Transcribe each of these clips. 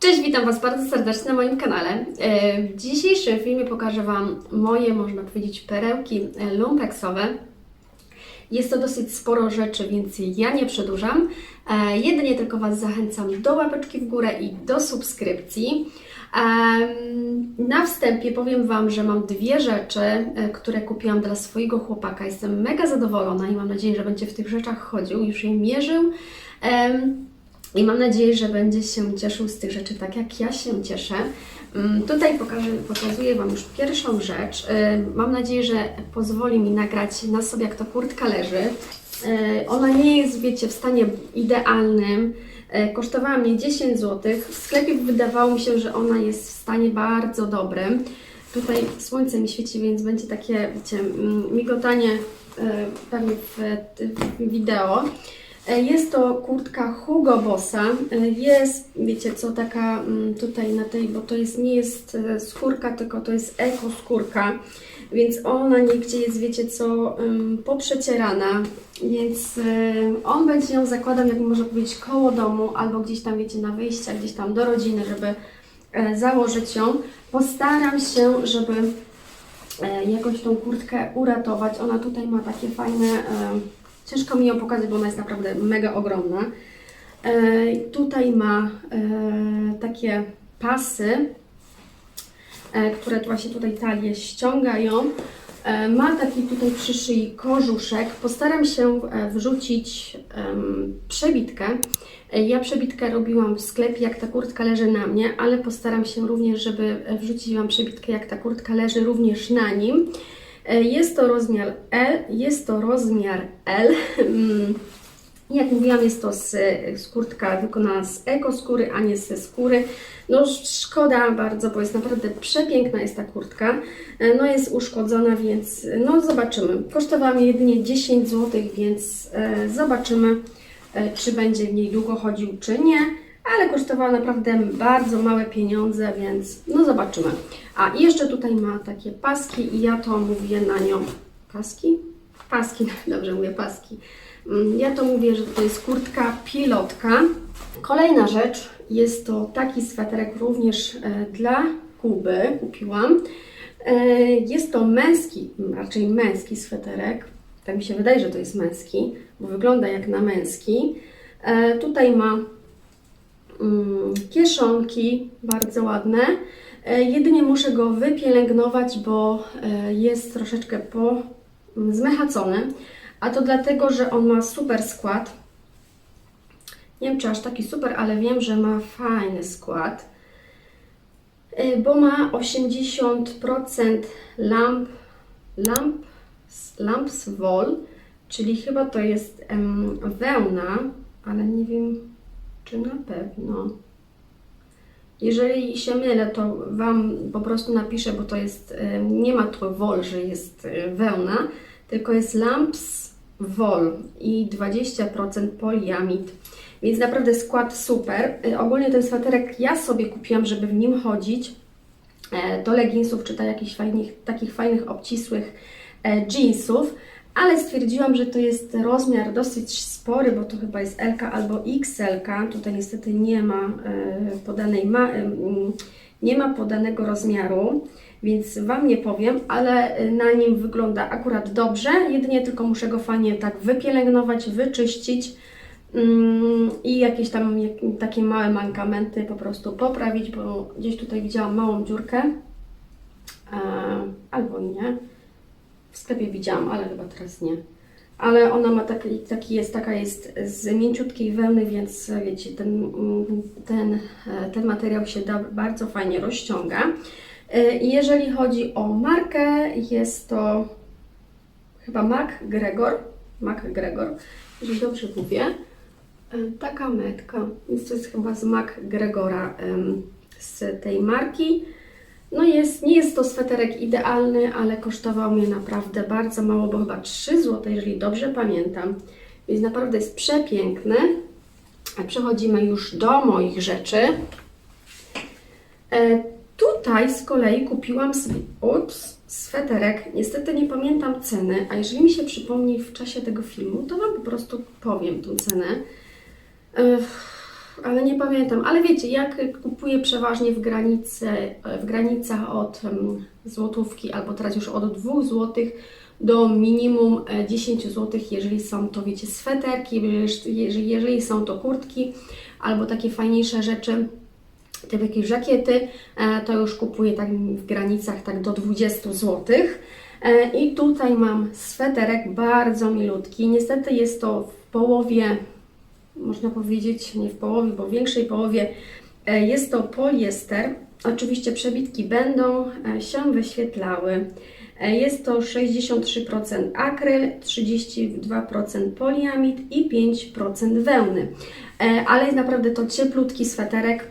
Cześć, witam Was bardzo serdecznie na moim kanale. E, W dzisiejszym filmie pokażę Wam moje, można powiedzieć, perełki e, lumpeksowe. Jest to dosyć sporo rzeczy, więc ja nie przedłużam. E, Jedynie tylko Was zachęcam do łapeczki w górę i do subskrypcji. Na wstępie powiem Wam, że mam dwie rzeczy, które kupiłam dla swojego chłopaka. Jestem mega zadowolona i mam nadzieję, że będzie w tych rzeczach chodził, już je mierzył. I mam nadzieję, że będzie się cieszył z tych rzeczy tak, jak ja się cieszę. Mm, Tutaj pokażę, pokazuję Wam już pierwszą rzecz. Y, Mam nadzieję, że pozwoli mi nagrać na sobie, jak to kurtka leży. Y, Ona nie jest, wiecie, w stanie idealnym. Y, Kosztowała mnie 10 zł. W sklepie wydawało mi się, że ona jest w stanie bardzo dobrym. Tutaj słońce mi świeci, więc będzie takie, wiecie, mm, migotanie pewnie w, w wideo. E, Jest to kurtka Hugo Bossa. E, Jest, wiecie co, taka mm, tutaj na tej, bo to jest, nie jest e, skórka, tylko to jest eko skórka, więc ona nigdzie jest, wiecie co, poprzecierana, więc on będzie ją zakładał, jak można powiedzieć, koło domu, albo gdzieś tam, wiecie, na wyjściach, gdzieś tam do rodziny, żeby założyć ją. Postaram się, żeby jakoś tą kurtkę uratować. Ona tutaj ma takie fajne, ciężko mi ją pokazać, bo ona jest naprawdę mega ogromna. E, tutaj ma e, takie pasy, e, które właśnie tutaj talię ściągają. E, ma taki tutaj przy szyi kożuszek. Postaram się e, wrzucić em, przebitkę. E, Ja przebitkę robiłam w sklepie, jak ta kurtka leży na mnie, ale postaram się również, żeby e, wrzucić Wam przebitkę, jak ta kurtka leży również na nim. E, Jest to rozmiar L, jest to rozmiar L. Mm, Jak mówiłam, jest to z, z kurtka wykonana z ekoskóry, a nie ze skóry. No szkoda bardzo, bo jest naprawdę przepiękna jest ta kurtka. E, No jest uszkodzona, więc no zobaczymy. Kosztowała mnie jedynie 10 zł, więc e, zobaczymy, e, czy będzie w niej długo chodził, czy nie. Ale kosztowała naprawdę bardzo małe pieniądze, więc no zobaczymy. A i jeszcze tutaj ma takie paski i ja to mówię na nią. Paski? Paski, dobrze mówię paski. Mm, Ja to mówię, że to jest kurtka pilotka. Kolejna rzecz jest to taki sweterek również e, dla Kuby. Kupiłam. E, Jest to męski, raczej męski sweterek. Tak mi się wydaje, że to jest męski, bo wygląda jak na męski. E, Tutaj ma kieszonki, bardzo ładne. E, Jedynie muszę go wypielęgnować, bo e, jest troszeczkę po mm, zmechacony. A to dlatego, że on ma super skład. Nie wiem, czy aż taki super, ale wiem, że ma fajny skład. E, Bo ma 80% lamp, lamp, lamps wol, czyli chyba to jest wełna, ale nie wiem, czy na pewno. Jeżeli się mylę, to Wam po prostu napiszę, bo to jest, e, nie ma tu wol, że jest e, wełna, tylko jest lamps wol i 20% poliamid. Więc naprawdę skład super. E, Ogólnie ten sweterek ja sobie kupiłam, żeby w nim chodzić e, do leginsów, czy do jakichś fajnych, takich fajnych, obcisłych e, jeansów, ale stwierdziłam, że to jest rozmiar dosyć spory, bo to chyba jest LK albo XL. Tutaj niestety nie ma e, podanej ma, e, nie ma podanego rozmiaru, więc Wam nie powiem, ale na nim wygląda akurat dobrze. Jedynie tylko muszę go fajnie tak wypielęgnować, wyczyścić mm, i jakieś tam takie małe mankamenty po prostu poprawić, bo gdzieś tutaj widziałam małą dziurkę. E, albo nie. W sklepie widziałam, ale chyba teraz nie. Ale ona ma taki, taki jest, taka jest z mięciutkiej wełny, więc wiecie, ten, ten, ten materiał się da, bardzo fajnie rozciąga. E, jeżeli chodzi o markę, jest to chyba MacGregor, MacGregor, jeżeli dobrze mówię. E, Taka metka, więc to jest chyba z MacGregora em, z tej marki. No jest, nie jest to sweterek idealny, ale kosztował mnie naprawdę bardzo mało, bo chyba 3 zł, jeżeli dobrze pamiętam. Więc naprawdę jest przepiękny. A Przechodzimy już do moich rzeczy. E, tutaj z kolei kupiłam sobie ups, sweterek. Niestety nie pamiętam ceny, a jeżeli mi się przypomni w czasie tego filmu, to Wam po prostu powiem tą cenę. E, ale nie pamiętam. Ale wiecie, jak kupuję przeważnie w, granicy, w granicach od złotówki, albo teraz już od 2 złotych do minimum e, 10 zł, jeżeli są to, wiecie, sweterki, jeżeli, jeżeli są to kurtki, albo takie fajniejsze rzeczy, typu jakieś żakiety, e, to już kupuję tak w granicach tak do 20 zł. E, I tutaj mam sweterek bardzo milutki. Niestety jest to w połowie, można powiedzieć, nie w połowie, bo w większej połowie e, jest to poliester. Oczywiście przebitki będą e, się wyświetlały. E, Jest to 63% akryl, 32% poliamid i 5% wełny. Ale jest naprawdę to cieplutki sweterek.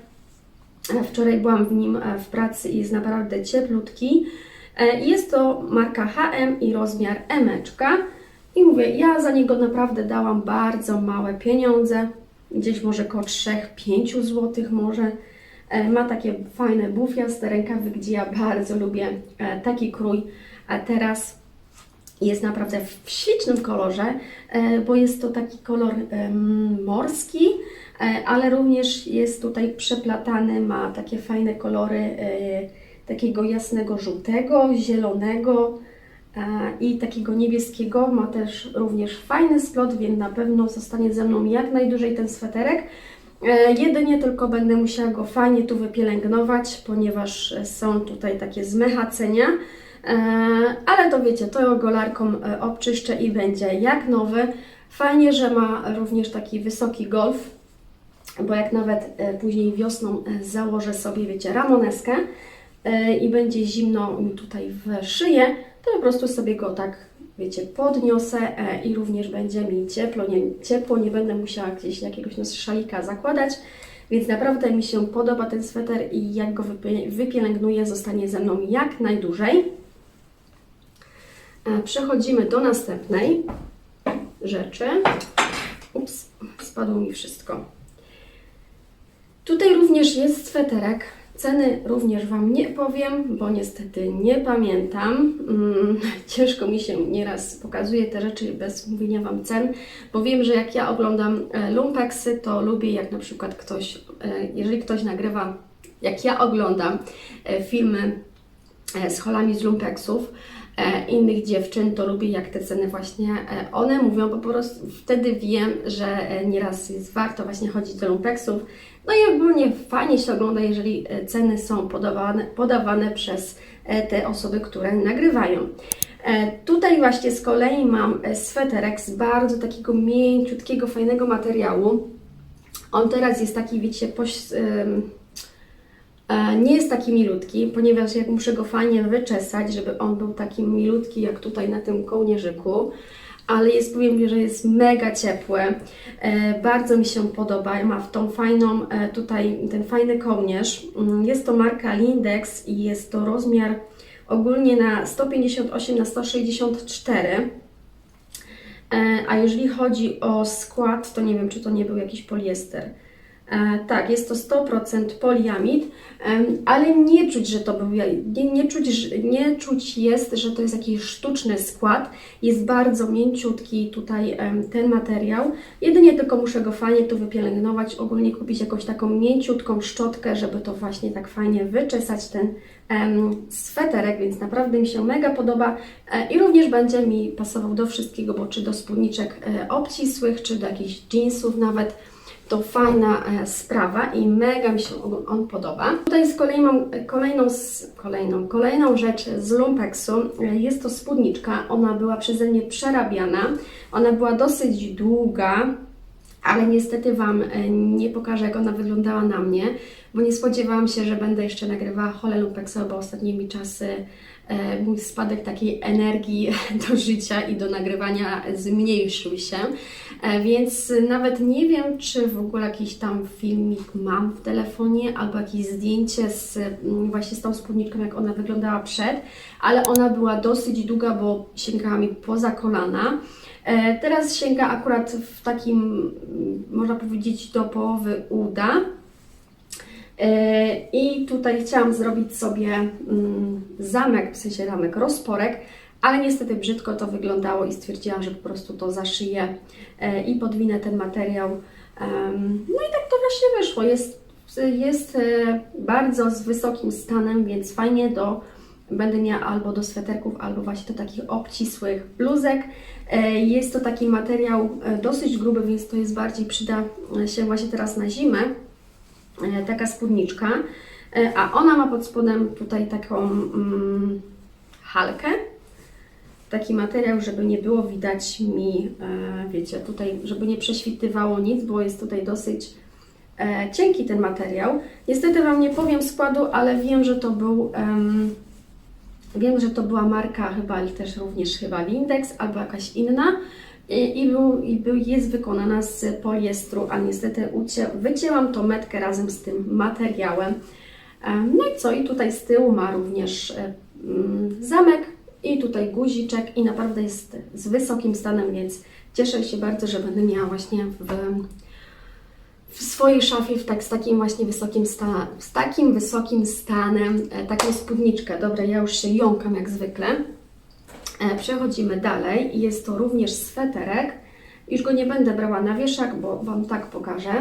Wczoraj byłam w nim w pracy i jest naprawdę cieplutki. Jest to marka HM i rozmiar emeczka. I mówię, ja za niego naprawdę dałam bardzo małe pieniądze, gdzieś może koło 3-5 zł może. E, Ma takie fajne bufiaste rękawy, gdzie ja bardzo lubię e, taki krój. A teraz jest naprawdę w ślicznym kolorze, e, bo jest to taki kolor morski, ale również jest tutaj przeplatany, ma takie fajne kolory takiego jasnego żółtego, zielonego i takiego niebieskiego. Ma też również fajny splot, więc na pewno zostanie ze mną jak najdłużej ten sweterek. E, Jedynie tylko będę musiała go fajnie tu wypielęgnować, ponieważ e, są tutaj takie zmechacenia. E, Ale to wiecie, to golarką e, obczyszczę i będzie jak nowy. Fajnie, że ma również taki wysoki golf, bo jak nawet e, później wiosną e, założę sobie, wiecie, ramoneskę e, i będzie zimno mi tutaj w szyję, to po prostu sobie go tak, wiecie, podniosę e, i również będzie mi ciepło, nie, ciepło, nie będę musiała gdzieś jakiegoś nos szalika zakładać, więc naprawdę mi się podoba ten sweter i jak go wypie- wypielęgnuję, zostanie ze mną jak najdłużej. E, Przechodzimy do następnej rzeczy. Ups, spadło mi wszystko. Tutaj również jest sweterek. Ceny również Wam nie powiem, bo niestety nie pamiętam. Mm, ciężko mi się nieraz pokazuje te rzeczy bez mówienia Wam cen, bo wiem, że jak ja oglądam e, lumpeksy, to lubię jak na przykład ktoś, e, jeżeli ktoś nagrywa, jak ja oglądam e, filmy z holami z lumpeksów, innych dziewczyn, to lubię jak te ceny właśnie e, one mówią, bo po prostu wtedy wiem, że e, nieraz jest warto właśnie chodzić do lumpeksów. No i ogólnie fajnie się ogląda, jeżeli e, ceny są podawane, podawane przez e, te osoby, które nagrywają. E, Tutaj właśnie z kolei mam e, sweterek z bardzo takiego mięciutkiego, fajnego materiału. On teraz jest taki, wiecie, poś, E, Nie jest taki milutki, ponieważ jak muszę go fajnie wyczesać, żeby on był taki milutki jak tutaj na tym kołnierzyku, ale jest, powiem, że jest mega ciepły. E, Bardzo mi się podoba. Ma w tą fajną, e, tutaj ten fajny kołnierz. Mm, Jest to marka Lindex i jest to rozmiar ogólnie na 158 na 164. E, A jeżeli chodzi o skład, to nie wiem, czy to nie był jakiś poliester. E, tak, jest to 100% poliamid, ale nie czuć, że to był, nie, nie, czuć, nie czuć jest, że to jest jakiś sztuczny skład. Jest bardzo mięciutki tutaj ten materiał. Jedynie tylko muszę go fajnie tu wypielęgnować, ogólnie kupić jakąś taką mięciutką szczotkę, żeby to właśnie tak fajnie wyczesać ten sweterek, więc naprawdę mi się mega podoba e, i również będzie mi pasował do wszystkiego, bo czy do spódniczek e, obcisłych, czy do jakichś jeansów nawet. To fajna e, sprawa i mega mi się on- podoba. Tutaj z kolei mam kolejną, kolejną, kolejną rzecz z lumpeksu. E, Jest to spódniczka. Ona była przeze mnie przerabiana. Ona była dosyć długa, ale niestety Wam e, nie pokażę, jak ona wyglądała na mnie, bo nie spodziewałam się, że będę jeszcze nagrywała hole lumpeksa, bo ostatnimi czasy mój spadek takiej energii do życia i do nagrywania zmniejszył się, e, więc nawet nie wiem, czy w ogóle jakiś tam filmik mam w telefonie, albo jakieś zdjęcie z mm, właśnie z tą spódniczką, jak ona wyglądała przed, ale ona była dosyć długa, bo sięgała mi poza kolana. E, Teraz sięga akurat w takim, mm, można powiedzieć, do połowy uda. E, I tutaj chciałam zrobić sobie mm, zamek, w sensie ramek, rozporek, ale niestety brzydko to wyglądało i stwierdziłam, że po prostu to zaszyję e, i podwinę ten materiał. No i tak to właśnie wyszło. Jest, jest e, bardzo z wysokim stanem, więc fajnie do będę miała albo do sweterków, albo właśnie do takich obcisłych bluzek. Jest to taki materiał dosyć gruby, więc to jest bardziej przyda się właśnie teraz na zimę. E, Taka spódniczka. E, A ona ma pod spodem tutaj taką mm, halkę. Taki materiał, żeby nie było widać mi, e, wiecie, tutaj, żeby nie prześwitywało nic, bo jest tutaj dosyć cienki ten materiał. Niestety Wam nie powiem składu, ale wiem, że to był, em, wiem, że to była marka chyba, też również chyba Lindex albo jakaś inna. I, i, był, i był, jest wykonana z poliestru, a niestety wycięłam tą metkę razem z tym materiałem. Em, No i co? I tutaj z tyłu ma również e, mm, zamek i tutaj guziczek i naprawdę jest z wysokim stanem, więc cieszę się bardzo, że będę miała właśnie w, w swojej szafie w tak, z takim właśnie wysokim, sta, z takim wysokim stanem e, taką spódniczkę. Dobra, ja już się jąkam jak zwykle. E, Przechodzimy dalej. Jest to również sweterek. Już go nie będę brała na wieszak, bo Wam tak pokażę.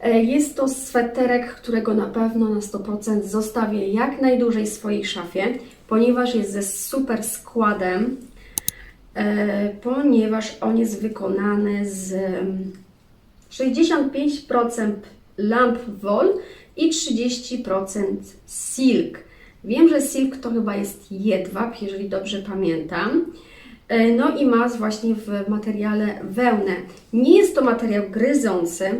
E, Jest to sweterek, którego na pewno na 100% zostawię jak najdłużej w swojej szafie, ponieważ jest ze super składem, e, ponieważ on jest wykonany z mm, 65% lamp wol i 30% silk. Wiem, że silk to chyba jest jedwab, jeżeli dobrze pamiętam. E, No i ma właśnie w materiale wełnę. Nie jest to materiał gryzący,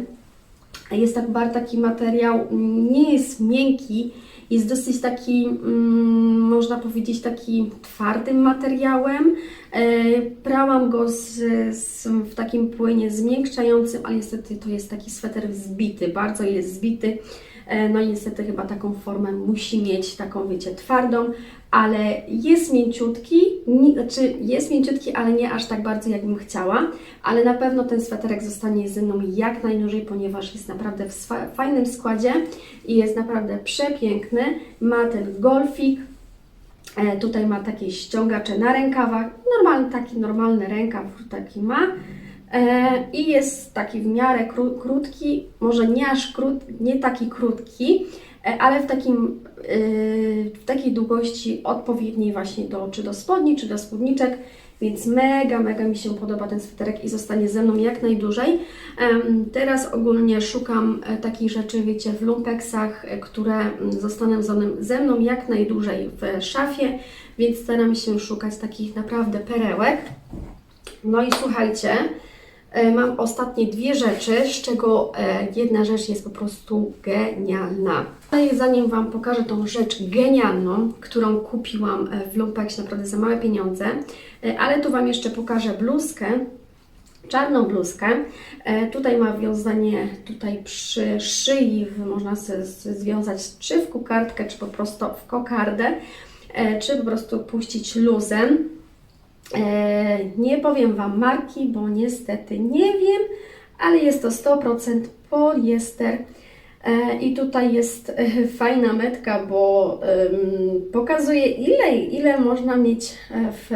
jest tak bardzo taki materiał, mm, nie jest miękki, jest dosyć taki, mm, można powiedzieć, taki twardym materiałem. E, prałam go z, z, w takim płynie zmiękczającym, ale niestety to jest taki sweter zbity, bardzo jest zbity. E, no i niestety chyba taką formę musi mieć, taką wiecie, twardą, ale jest mięciutki, nie, znaczy jest mięciutki, ale nie aż tak bardzo jakbym chciała, ale na pewno ten sweterek zostanie ze mną jak najdłużej, ponieważ jest naprawdę w fajnym składzie i jest naprawdę przepiękny. Ma ten golfik, E, tutaj ma takie ściągacze na rękawach, normalny, taki normalny rękaw taki ma. E, I jest taki w miarę kró, krótki, może nie aż krót, nie taki krótki, e, ale w, takim, yy, w takiej długości odpowiedniej właśnie do, czy do spodni, czy do spódniczek, więc mega, mega mi się podoba ten sweterek i zostanie ze mną jak najdłużej. Teraz ogólnie szukam e, takich rzeczy, wiecie, w lumpeksach, e, które mm, zostaną ze mną- jak najdłużej w szafie, więc staram się szukać takich naprawdę perełek. No i słuchajcie, e, mam ostatnie dwie rzeczy, z czego e, jedna rzecz jest po prostu genialna. Zanim Wam pokażę tą rzecz genialną, którą kupiłam e, w Lumpeksie naprawdę za małe pieniądze, e, ale tu Wam jeszcze pokażę bluzkę, czarną bluzkę. E, tutaj ma wiązanie tutaj przy szyi, można związać czy w kokardkę, czy po prostu w kokardę, e, czy po prostu puścić luzem. E, nie powiem Wam marki, bo niestety nie wiem, ale jest to 100% poliester. E, I tutaj jest e, fajna metka, bo pokazuje ile, ile można mieć w,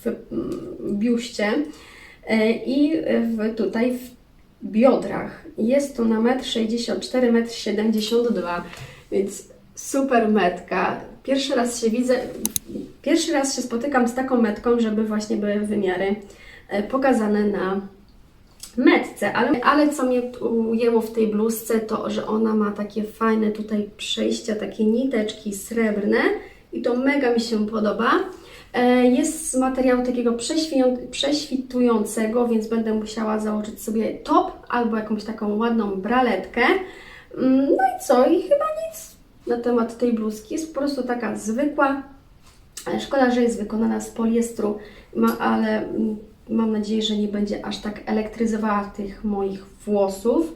w mm, biuście i w, tutaj w biodrach. Jest to na 1,64 m, 1,72 m, więc super metka. Pierwszy raz się widzę, pierwszy raz się spotykam z taką metką, żeby właśnie były wymiary e, pokazane na metce, ale, ale co mnie ujęło w tej bluzce, to że ona ma takie fajne tutaj przejścia, takie niteczki srebrne i to mega mi się podoba. E, Jest z materiału takiego prześwitującego, więc będę musiała założyć sobie top albo jakąś taką ładną braletkę. Mm, No i co? I chyba nic na temat tej bluzki. Jest po prostu taka zwykła. Szkoda, że jest wykonana z poliestru, ma, ale mm, mam nadzieję, że nie będzie aż tak elektryzowała tych moich włosów.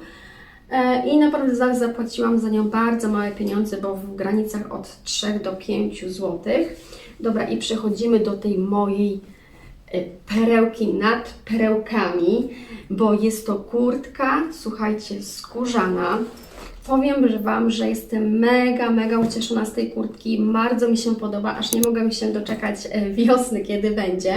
E, I naprawdę za- zapłaciłam za nią bardzo małe pieniądze, bo w granicach od 3 do 5 zł. Dobra, i przechodzimy do tej mojej e, perełki nad perełkami, bo jest to kurtka, słuchajcie, skórzana. Powiem Wam, że jestem mega, mega ucieszona z tej kurtki. Bardzo mi się podoba, aż nie mogę się doczekać e, wiosny, kiedy będzie.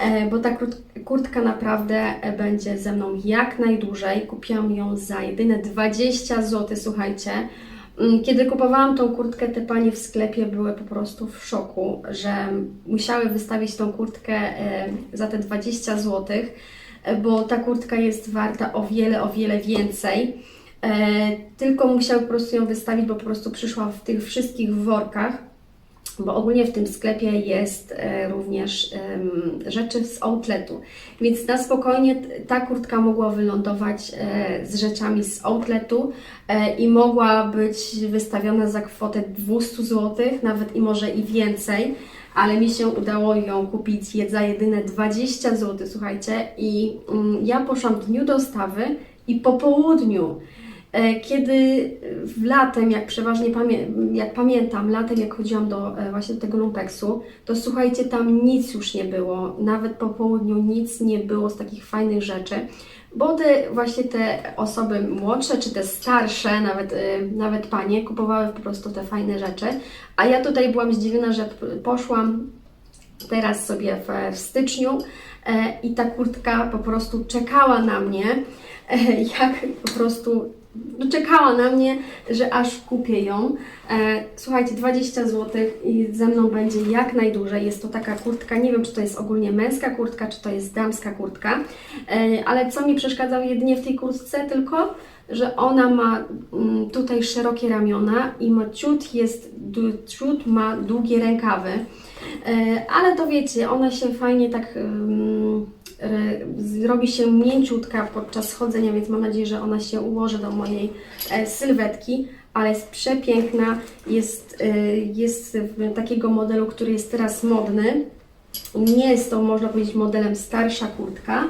e, bo ta kurtka naprawdę e, będzie ze mną jak najdłużej. Kupiłam ją za jedyne 20 zł, słuchajcie. Mm, Kiedy kupowałam tą kurtkę, te panie w sklepie były po prostu w szoku, że musiały wystawić tą kurtkę za te 20 zł, bo ta kurtka jest warta o wiele, o wiele więcej. E, Tylko musiały po prostu ją wystawić, bo po prostu przyszła w tych wszystkich workach bo ogólnie w tym sklepie jest e, również rzeczy z outletu, więc na spokojnie ta kurtka mogła wylądować e, z rzeczami z outletu i mogła być wystawiona za kwotę 200 zł, nawet i może i więcej, ale mi się udało ją kupić za jedyne 20 zł, słuchajcie, i mm, ja poszłam w dniu dostawy i po południu Kiedy w latem, jak przeważnie pamię- jak pamiętam, latem jak chodziłam do e, właśnie do tego lumpeksu, to słuchajcie, tam nic już nie było, nawet po południu nic nie było z takich fajnych rzeczy, bo te właśnie te osoby młodsze czy te starsze, nawet, e, nawet panie, kupowały po prostu te fajne rzeczy, a ja tutaj byłam zdziwiona, że poszłam teraz sobie w, w styczniu e, i ta kurtka po prostu czekała na mnie, e, jak po prostu czekała na mnie, że aż kupię ją. E, słuchajcie, 20 zł i ze mną będzie jak najdłużej. Jest to taka kurtka, nie wiem czy to jest ogólnie męska kurtka, czy to jest damska kurtka, e, ale co mi przeszkadzało jedynie w tej kurtce tylko, że ona ma mm, tutaj szerokie ramiona i ma ciut, jest, ciut ma długie rękawy. E, Ale to wiecie, ona się fajnie tak ym, re- robi się mięciutka podczas chodzenia, więc mam nadzieję, że ona się ułoży do mojej e, sylwetki, ale jest przepiękna, jest, e, jest takiego modelu, który jest teraz modny. Nie jest to, można powiedzieć, modelem starsza kurtka.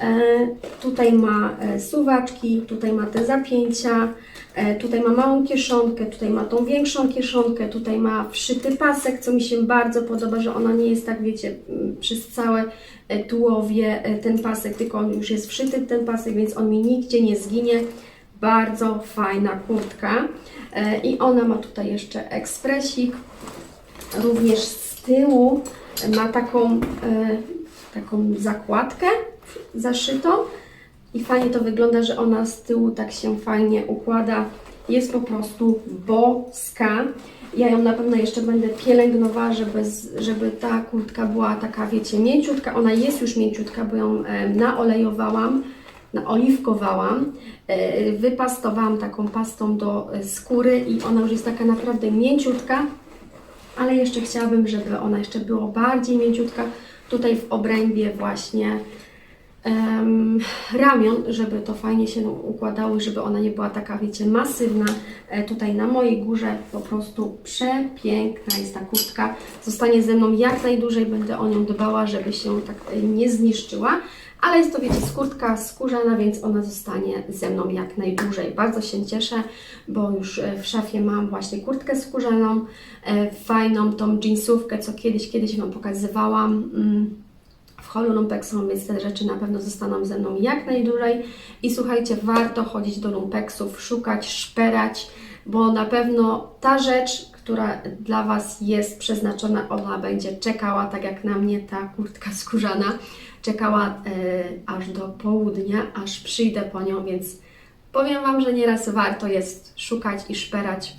E, Tutaj ma e, suwaczki, tutaj ma te zapięcia, e, tutaj ma małą kieszonkę, tutaj ma tą większą kieszonkę, tutaj ma wszyty pasek, co mi się bardzo podoba, że ona nie jest tak, wiecie, m, przez całe tułowie ten pasek, tylko on już jest wszyty ten pasek, więc on mi nigdzie nie zginie. Bardzo fajna kurtka. I ona ma tutaj jeszcze ekspresik. Również z tyłu ma taką, taką zakładkę zaszytą i fajnie to wygląda, że ona z tyłu tak się fajnie układa. Jest po prostu boska. Ja ją na pewno jeszcze będę pielęgnowała, żeby, żeby ta kurtka była taka, wiecie, mięciutka. Ona jest już mięciutka, bo ją e, naolejowałam, naoliwkowałam, e, wypastowałam taką pastą do e, skóry i ona już jest taka naprawdę mięciutka ale jeszcze chciałabym, żeby ona jeszcze była bardziej mięciutka tutaj w obrębie właśnie ramion, żeby to fajnie się układało i żeby ona nie była taka, wiecie, masywna. E, tutaj na mojej górze po prostu przepiękna jest ta kurtka. Zostanie ze mną jak najdłużej, będę o nią dbała, żeby się tak e, nie zniszczyła. Ale jest to, wiecie, skórtka skórzana, więc ona zostanie ze mną jak najdłużej. Bardzo się cieszę, bo już e, w szafie mam właśnie kurtkę skórzaną, fajną tą jeansówkę, co kiedyś, kiedyś Wam pokazywałam. Holu lumpeksu, więc te rzeczy na pewno zostaną ze mną jak najdłużej. I słuchajcie, warto chodzić do lumpeksów, szukać, szperać, bo na pewno ta rzecz, która dla Was jest przeznaczona, ona będzie czekała, tak jak na mnie ta kurtka skórzana, czekała e, aż do południa, aż przyjdę po nią, więc powiem Wam, że nieraz warto jest szukać i szperać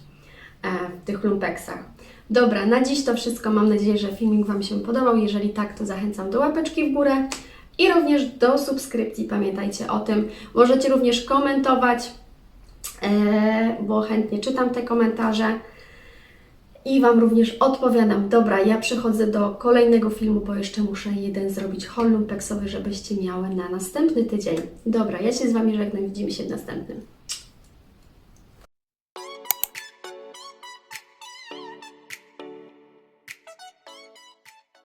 e, w tych lumpeksach. Dobra, na dziś to wszystko. Mam nadzieję, że filmik Wam się podobał. Jeżeli tak, to zachęcam do łapeczki w górę i również do subskrypcji. Pamiętajcie o tym. Możecie również komentować, e, bo chętnie czytam te komentarze i Wam również odpowiadam. Dobra, ja przechodzę do kolejnego filmu, bo jeszcze muszę jeden zrobić haul lumpeksowy, żebyście miały na następny tydzień. Dobra, ja się z Wami żegnam. Widzimy się w następnym.